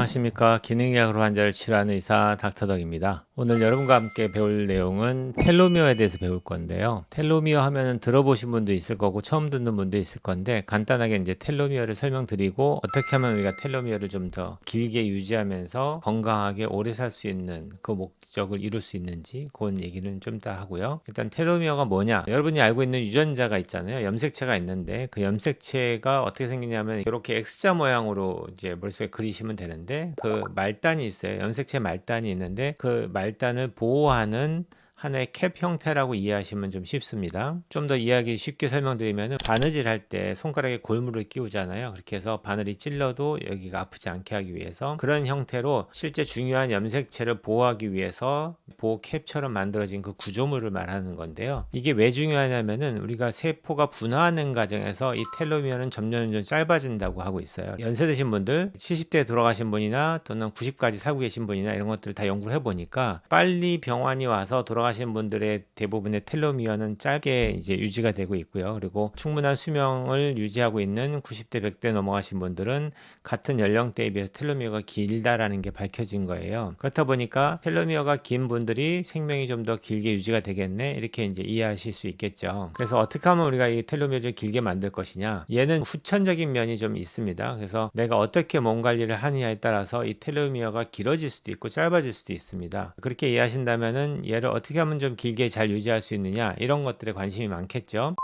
안녕하십니까. 기능의학으로 환자를 치료하는 의사 닥터덕입니다 오늘 여러분과 함께 배울 내용은 텔로미어에 대해서 배울 건데요. 텔로미어 하면은 들어보신 분도 있을 거고 처음 듣는 분도 있을 건데 간단하게 이제 텔로미어를 설명드리고 어떻게 하면 우리가 텔로미어를 좀 더 길게 유지하면서 건강하게 오래 살 수 있는 그 목적을 이룰 수 있는지 그런 얘기는 좀 더 하고요. 일단 텔로미어가 뭐냐? 여러분이 알고 있는 유전자가 있잖아요. 염색체가 있는데 그 염색체가 어떻게 생기냐면 이렇게 X자 모양으로 이제 머릿속에 그리시면 되는데 그 말단이 있어요. 염색체 말단이 있는데 그말 단을 보호하는 하나의 캡 형태라고 이해하시면 좀 쉽습니다. 좀 더 이해하기 쉽게 설명드리면 바느질 할 때 손가락에 골무를 끼우잖아요. 그렇게 해서 바늘이 찔러도 여기가 아프지 않게 하기 위해서 그런 형태로 실제 중요한 염색체를 보호하기 위해서 보호 캡처럼 만들어진 그 구조물을 말하는 건데요. 이게 왜 중요하냐면은 우리가 세포가 분화하는 과정에서 이 텔로미어는 점점 점점 짧아진다고 하고 있어요. 연세 드신 분들, 70대 돌아가신 분이나 또는 90까지 살고 계신 분이나 이런 것들 다 연구를 해보니까 빨리 병환이 와서 돌아가 신 분들의 대부분의 텔로미어는 짧게 이제 유지가 되고 있고요. 그리고 충분한 수명을 유지하고 있는 90대, 100대 넘어가신 분들은 같은 연령대에 비해서 텔로미어가 길다라는 게 밝혀진 거예요. 그렇다 보니까 텔로미어가 긴 분들이 생명이 좀 더 길게 유지가 되겠네 이렇게 이제 이해하실 수 있겠죠. 그래서 어떻게 하면 우리가 이 텔로미어를 길게 만들 것이냐? 얘는 후천적인 면이 좀 있습니다. 그래서 내가 어떻게 몸 관리를 하느냐에 따라서 이 텔로미어가 길어질 수도 있고 짧아질 수도 있습니다. 그렇게 이해하신다면은 얘를 어떻게 하면 좀 길게 잘 유지할 수 있느냐 이런 것들에 관심이 많겠죠.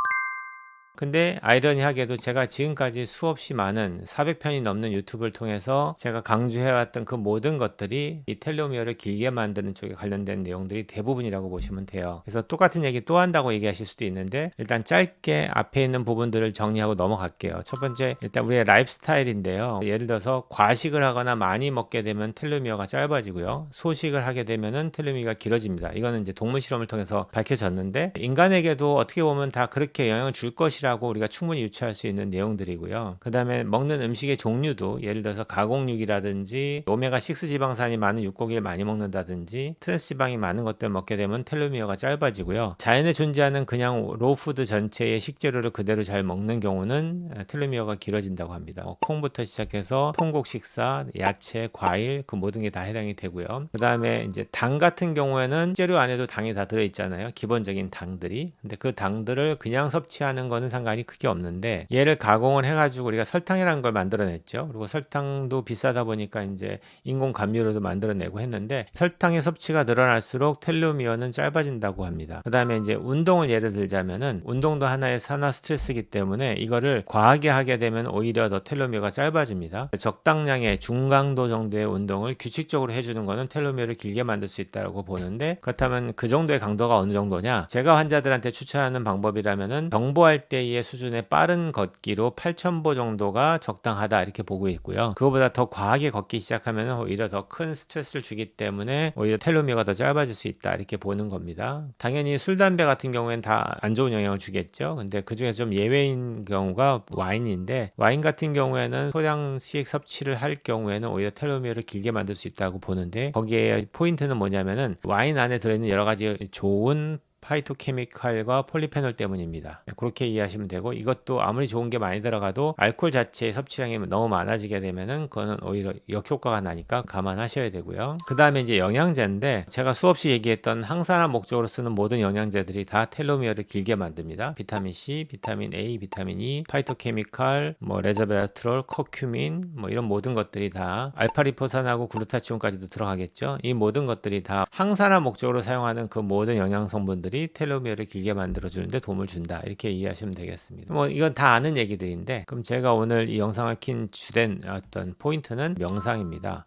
근데 아이러니하게도 제가 지금까지 수없이 많은 400편이 넘는 유튜브를 통해서 제가 강조해왔던 그 모든 것들이 이 텔로미어를 길게 만드는 쪽에 관련된 내용들이 대부분이라고 보시면 돼요. 그래서 똑같은 얘기 또 한다고 얘기하실 수도 있는데 일단 짧게 앞에 있는 부분들을 정리하고 넘어갈게요. 첫 번째 일단 우리의 라이프 스타일인데요. 예를 들어서 과식을 하거나 많이 먹게 되면 텔로미어가 짧아지고요. 소식을 하게 되면은 텔로미어가 길어집니다. 이거는 이제 동물 실험을 통해서 밝혀졌는데 인간에게도 어떻게 보면 다 그렇게 영향을 줄 것이라 라고 우리가 충분히 유추할 수 있는 내용들이고요. 그 다음에 먹는 음식의 종류도 예를 들어서 가공육이라든지 오메가6 지방산이 많은 육고기를 많이 먹는다든지 트랜스 지방이 많은 것들 먹게 되면 텔로미어가 짧아지고요. 자연에 존재하는 그냥 로푸드 전체의 식재료를 그대로 잘 먹는 경우는 텔로미어가 길어진다고 합니다. 뭐 콩부터 시작해서 통곡 식사, 야채, 과일 그 모든 게 다 해당이 되고요. 그 다음에 이제 당 같은 경우에는 식재료 안에도 당이 다 들어있잖아요. 기본적인 당들이. 근데 그 당들을 그냥 섭취하는 거는 상관이 크게 없는데 얘를 가공을 해가지고 우리가 설탕이라는 걸 만들어냈죠. 그리고 설탕도 비싸다 보니까 이제 인공 감미료도 만들어내고 했는데 설탕의 섭취가 늘어날수록 텔로미어는 짧아진다고 합니다. 그 다음에 이제 운동을 예를 들자면은 운동도 하나의 산화 스트레스이기 때문에 이거를 과하게 하게 되면 오히려 더 텔로미어가 짧아집니다. 적당량의 중강도 정도의 운동을 규칙적으로 해주는 거는 텔로미어를 길게 만들 수 있다고 보는데 그렇다면 그 정도의 강도가 어느 정도냐? 제가 환자들한테 추천하는 방법이라면은 정보할 때 때의 수준의 빠른 걷기로 8,000보 정도가 적당하다 이렇게 보고 있고요. 그거보다 더 과하게 걷기 시작하면 오히려 더 큰 스트레스를 주기 때문에 오히려 텔로미어가 더 짧아질 수 있다 이렇게 보는 겁니다. 당연히 술, 담배 같은 경우에는 다안 좋은 영향을 주겠죠. 근데 그 중에 좀 예외인 경우가 와인인데 와인 같은 경우에는 소량씩 섭취를 할 경우에는 오히려 텔로미어를 길게 만들 수 있다고 보는데 거기에 포인트는 뭐냐면은 와인 안에 들어있는 여러 가지 좋은 파이토케미칼과 폴리페놀 때문입니다. 그렇게 이해하시면 되고 이것도 아무리 좋은 게 많이 들어가도 알코올 자체의 섭취량이 너무 많아지게 되면은 그거는 오히려 역효과가 나니까 감안하셔야 되고요. 그 다음에 이제 영양제인데 제가 수없이 얘기했던 항산화 목적으로 쓰는 모든 영양제들이 다 텔로미어를 길게 만듭니다. 비타민 C, 비타민 A, 비타민 E, 파이토케미칼, 뭐 레저베라트롤, 커큐민 뭐 이런 모든 것들이 다 알파리포산하고 글루타치온까지도 들어가겠죠. 이 모든 것들이 다 항산화 목적으로 사용하는 그 모든 영양 성분들이 것들이 텔로미어를 길게 만들어주는데 도움을 준다. 이렇게 이해하시면 되겠습니다. 뭐 이건 다 아는 얘기들인데 그럼 제가 오늘 이 영상을 킨 주된 어떤 포인트는 명상입니다.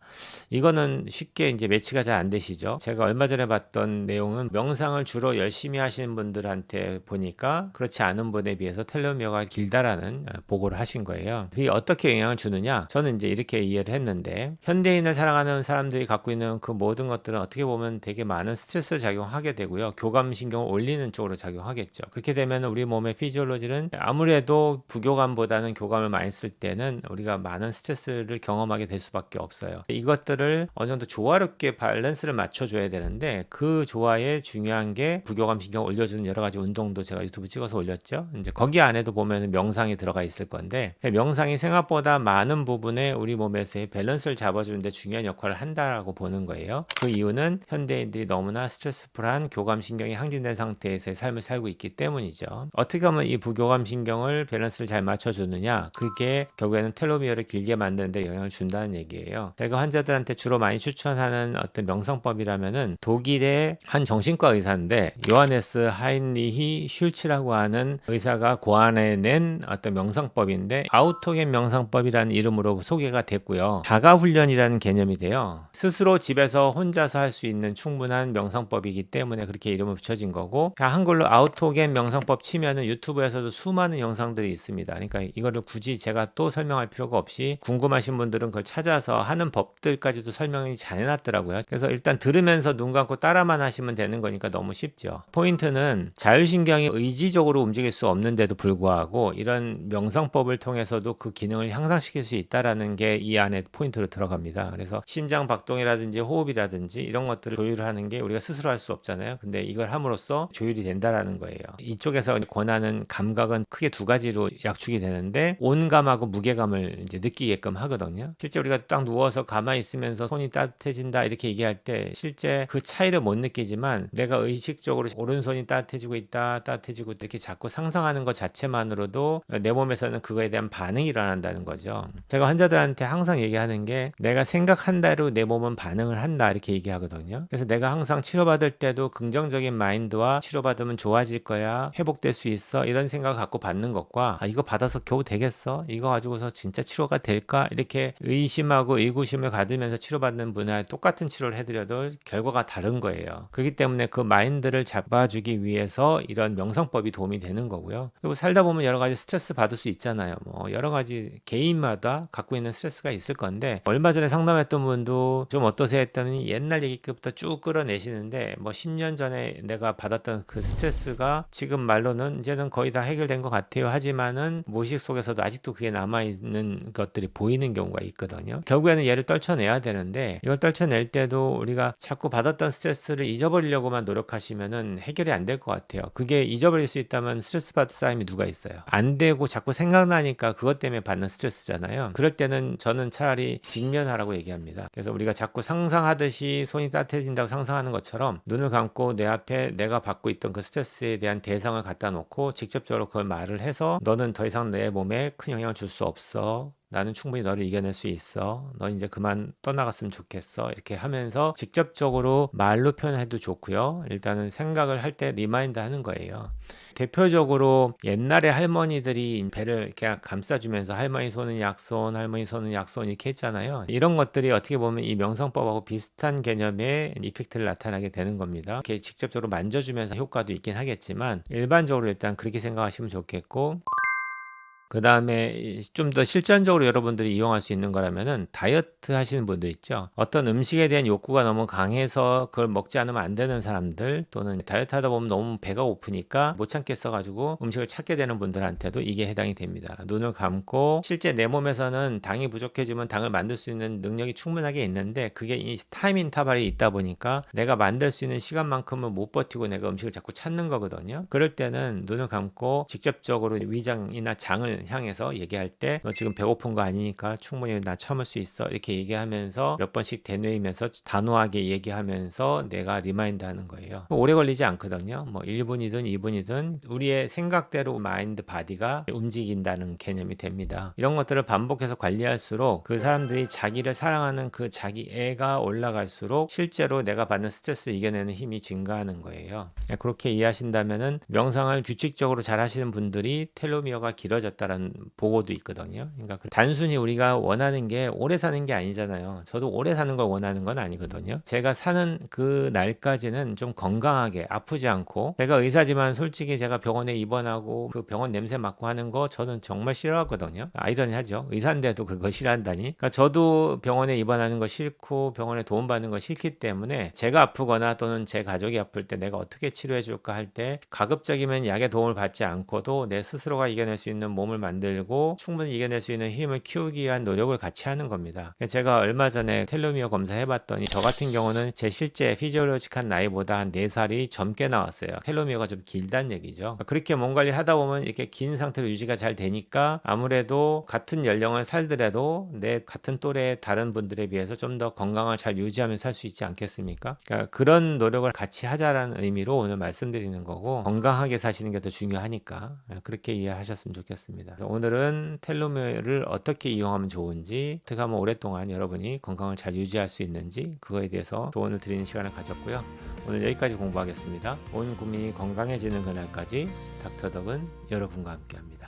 이거는 쉽게 이제 매치가 잘 안 되시죠. 제가 얼마 전에 봤던 내용은 명상을 주로 열심히 하시는 분들한테 보니까 그렇지 않은 분에 비해서 텔로미어가 길다라는 어, 보고를 하신 거예요. 그게 어떻게 영향을 주느냐? 저는 이제 이렇게 이해를 했는데 현대인을 사랑하는 사람들이 갖고 있는 그 모든 것들은 어떻게 보면 되게 많은 스트레스 작용하게 되고요. 교감신경 신경을 올리는 쪽으로 작용하겠죠. 그렇게 되면 우리 몸의 피지올로지는 아무래도 부교감보다는 교감을 많이 쓸 때는 우리가 많은 스트레스를 경험하게 될 수밖에 없어요. 이것들을 어느 정도 조화롭게 밸런스를 맞춰줘야 되는데 그 조화에 중요한 게 부교감 신경 올려주는 여러 가지 운동도 제가 유튜브 찍어서 올렸죠. 이제 거기 안에도 보면 명상이 들어가 있을 건데 명상이 생각보다 많은 부분에 우리 몸에서의 밸런스를 잡아주는데 중요한 역할을 한다라고 보는 거예요. 그 이유는 현대인들이 너무나 스트레스풀한 교감 신경이 항 진된 상태에서의 삶을 살고 있기 때문이죠. 어떻게 하면 이 부교감 신경을 밸런스를 잘 맞춰주느냐? 그게 결국에는 텔로미어를 길게 만드는데 영향을 준다는 얘기예요. 제가 환자들한테 주로 많이 추천하는 어떤 명상법이라면은 독일의 한 정신과 의사인데 요하네스 하인리히 슐츠라고 하는 의사가 고안해낸 어떤 명상법인데 아우토겐 명상법이라는 이름으로 소개가 됐고요. 자가 훈련이라는 개념이 돼요. 스스로 집에서 혼자서 할 수 있는 충분한 명상법이기 때문에 그렇게 이름을 붙여진 거고 그냥 한글로 아우토겐 명상법 치면은 유튜브에서도 수많은 영상들이 있습니다. 그러니까 이거를 굳이 제가 또 설명할 필요가 없이 궁금하신 분들은 그걸 찾아서 하는 법들까지도 설명이 잘 해놨더라고요. 그래서 일단 들으면서 눈 감고 따라만 하시면 되는 거니까 너무 쉽죠. 포인트는 자율신경이 의지적으로 움직일 수 없는데도 불구하고 이런 명상법을 통해서도 그 기능을 향상시킬 수 있다라는 게 이 안에 포인트로 들어갑니다. 그래서 심장 박동이라든지 호흡이라든지 이런 것들을 조율을 하는 게 우리가 스스로 할 수 없잖아요. 근데 이걸 함으로써 조율이 된다라는 거예요. 이쪽에서 권하는 감각은 크게 두 가지로 약축이 되는데 온감하고 무게감을 이제 느끼게끔 하거든요. 실제 우리가 딱 누워서 가만히 있으면서 손이 따뜻해진다 이렇게 얘기할 때 실제 그 차이를 못 느끼지만 내가 의식적으로 오른손이 따뜻해지고 있다 따뜻해지고 이렇게 자꾸 상상하는 것 자체만으로도 내 몸에서는 그거에 대한 반응이 일어난다는 거죠. 제가 환자들한테 항상 얘기하는 게 내가 생각한 대로 내 몸은 반응을 한다 이렇게 얘기하거든요. 그래서 내가 항상 치료받을 때도 긍정적인 마인드 와 치료받으면 좋아질 거야 회복될 수 있어 이런 생각을 갖고 받는 것과 아, 이거 받아서 겨우 되겠어 이거 가지고서 진짜 치료가 될까 이렇게 의심하고 의구심을 가지면서 치료받는 분에 똑같은 치료를 해드려도 결과가 다른 거예요. 그렇기 때문에 그 마인드를 잡아주기 위해서 이런 명상법이 도움이 되는 거고요. 그리고 살다 보면 여러 가지 스트레스 받을 수 있잖아요. 뭐 여러 가지 개인마다 갖고 있는 스트레스가 있을 건데 얼마 전에 상담했던 분도 좀 어떠세요 했더니 옛날 얘기부터 쭉 끌어내시는데 뭐 10년 전에 내가 받았던 그 스트레스가 지금 말로는 이제는 거의 다 해결된 것 같아요. 하지만은 무의식 속에서도 아직도 그게 남아있는 것들이 보이는 경우가 있거든요. 결국에는 얘를 떨쳐내야 되는데 이걸 떨쳐낼 때도 우리가 자꾸 받았던 스트레스를 잊어버리려고만 노력하시면은 해결이 안 될 것 같아요. 그게 잊어버릴 수 있다면 스트레스 받을 사람이 누가 있어요? 안 되고 자꾸 생각나니까 그것 때문에 받는 스트레스잖아요. 그럴 때는 저는 차라리 직면하라고 얘기합니다. 그래서 우리가 자꾸 상상하듯이 손이 따뜻해진다고 상상하는 것처럼 눈을 감고 내 앞에 내가 받고 있던 그 스트레스에 대한 대상을 갖다 놓고 직접적으로 그걸 말을 해서 너는 더 이상 내 몸에 큰 영향을 줄 수 없어. 나는 충분히 너를 이겨낼 수 있어. 너 이제 그만 떠나갔으면 좋겠어. 이렇게 하면서 직접적으로 말로 표현해도 좋고요. 일단은 생각을 할 때 리마인드 하는 거예요. 대표적으로 옛날에 할머니들이 배를 이렇게 감싸주면서 할머니 손은 약손, 할머니 손은 약손 이렇게 했잖아요. 이런 것들이 어떻게 보면 이 명상법하고 비슷한 개념의 이펙트를 나타나게 되는 겁니다. 이렇게 직접적으로 만져주면서 효과도 있긴 하겠지만 일반적으로 일단 그렇게 생각하시면 좋겠고 그 다음에 좀 더 실전적으로 여러분들이 이용할 수 있는 거라면은 다이어트 하시는 분들 있죠. 어떤 음식에 대한 욕구가 너무 강해서 그걸 먹지 않으면 안 되는 사람들 또는 다이어트 하다 보면 너무 배가 고프니까 못 참겠어가지고 음식을 찾게 되는 분들한테도 이게 해당이 됩니다. 눈을 감고 실제 내 몸에서는 당이 부족해지면 당을 만들 수 있는 능력이 충분하게 있는데 그게 이 타임 인터벌이 있다 보니까 내가 만들 수 있는 시간만큼은 못 버티고 내가 음식을 자꾸 찾는 거거든요. 그럴 때는 눈을 감고 직접적으로 위장이나 장을 향해서 얘기할 때 너 지금 배고픈 거 아니니까 충분히 나 참을 수 있어. 이렇게 얘기하면서 몇 번씩 되뇌이면서 단호하게 얘기하면서 내가 리마인드 하는 거예요. 오래 걸리지 않거든요. 뭐 1분이든 2분이든 우리의 생각대로 마인드 바디가 움직인다는 개념이 됩니다. 이런 것들을 반복해서 관리할수록 그 사람들이 자기를 사랑하는 그 자기 애가 올라갈수록 실제로 내가 받는 스트레스를 이겨내는 힘이 증가하는 거예요. 그렇게 이해하신다면은 명상을 규칙적으로 잘 하시는 분들이 텔로미어가 길어졌다 좋다라는 보고도 있거든요. 그러니까 그 단순히 우리가 원하는 게 오래 사는 게 아니잖아요. 저도 오래 사는 걸 원하는 건 아니거든요. 제가 사는 그 날까지는 좀 건강하게 아프지 않고 제가 의사지만 솔직히 제가 병원에 입원하고 그 병원 냄새 맡고 하는 거 저는 정말 싫어하거든요. 아이러니하죠. 의사인데도 그거 싫어한다니. 그러니까 저도 병원에 입원하는 거 싫고 병원에 도움 받는 거 싫기 때문에 제가 아프거나 또는 제 가족이 아플 때 내가 어떻게 치료해 줄까 할 때 가급적이면 약의 도움을 받지 않고도 내 스스로가 이겨낼 수 있는 몸을 만들고 충분히 이겨낼 수 있는 힘을 키우기 위한 노력을 같이 하는 겁니다. 제가 얼마 전에 텔로미어 검사 해 봤더니 저 같은 경우는 제 실제 피지올로직한 나이보다 한 4살이 젊게 나왔어요. 텔로미어가 좀 길다는 얘기죠. 그렇게 몸 관리를 하다 보면 이렇게 긴 상태로 유지가 잘 되니까 아무래도 같은 연령을 살더라도 내 같은 또래 다른 분들에 비해서 좀 더 건강을 잘 유지하면서 살 수 있지 않겠습니까? 그러니까 그런 노력을 같이 하자라는 의미로 오늘 말씀드리는 거고 건강하게 사시는 게 더 중요하니까 그렇게 이해하셨으면 좋겠습니다. 그래서 오늘은 텔로미어를 어떻게 이용하면 좋은지 어떻게 하면 오랫동안 여러분이 건강을 잘 유지할 수 있는지 그거에 대해서 조언을 드리는 시간을 가졌고요. 오늘 여기까지 공부하겠습니다. 온 국민이 건강해지는 그날까지 닥터덕은 여러분과 함께합니다.